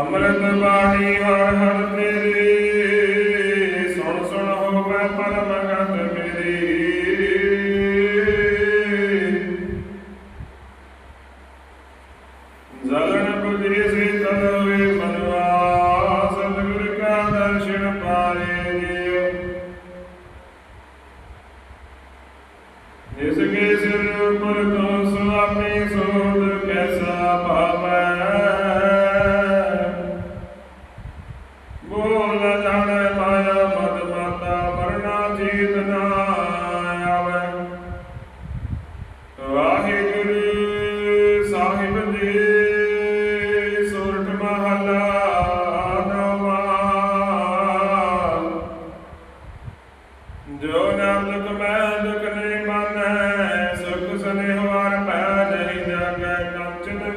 ਅਮਰਤ ਬਾਣੀ ਹਰ ਹਰ ਤੇਰੇ ਸੁਣ ਸੁਣ ਹੋਵੇ ਪਰਮ ਸਾਮੇ ਕੈਸਾ ਮਾਇਆ ਮਦ ਮਾਤਾ, ਮਰਨਾ ਜੀਤ ਵਾਹਿਗੁਰੂ ਸਾਹਿਬ ਜੀ ਸੁਰਠ ਜੋ ਨਾਮ ਲਖ ਮੈਂ ਲਖ ਨੇ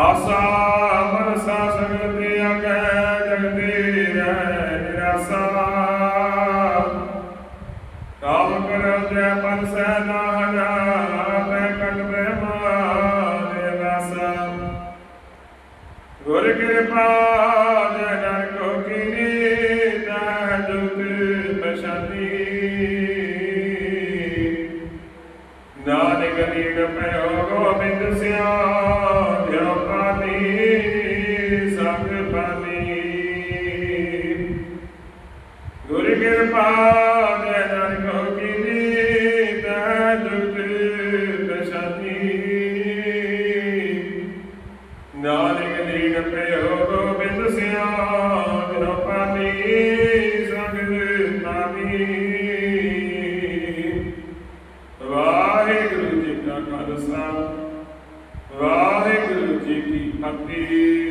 ਆਸਾ ਮਨਸਾ ਸਗਤੀ ਅਗੈ ਜਗਤੀ ਰਹਿ ਨਿਰਾਸਾ। ਕਾਮ ਕਰੋ ਜੈ ਪਨ ਸੈ ਨਾ ਹਜਾ ਤੈ ਕਟ ਬੈ ਮਾਰੇ ਵਾਸਾ ਗੁਰ ਕਿਰਪਾ ਜੈ ਜਨ ਕੋ ਕੀਨੀ ਤਾ ਜੁਤ ਬਸ਼ਾਨੀ ਨਾਨਕ ਨੀੜ ਪਇਓ ਗੋਬਿੰਦ ਸਿਆ। ਕਿਰਪਾ ਜੈ ਨਾਨਕ ਕੀਨੀ ਤੈ ਦੁਖ ਦਸ਼ਾਤੀ ਨਾਨਕ ਨੀਨ ਪਿਓ ਗੋਬਿੰਦ ਸਿਆ ਕਿਰਪਾਨੀ ਸੰਗ ਨਾਮੀ ਵਾਹਿਗੁਰੂ ਜੀ ਕਾ ਖਾਲਸਾ, ਵਾਹਿਗੁਰੂ ਜੀ ਕੀ ਫਤਿਹ।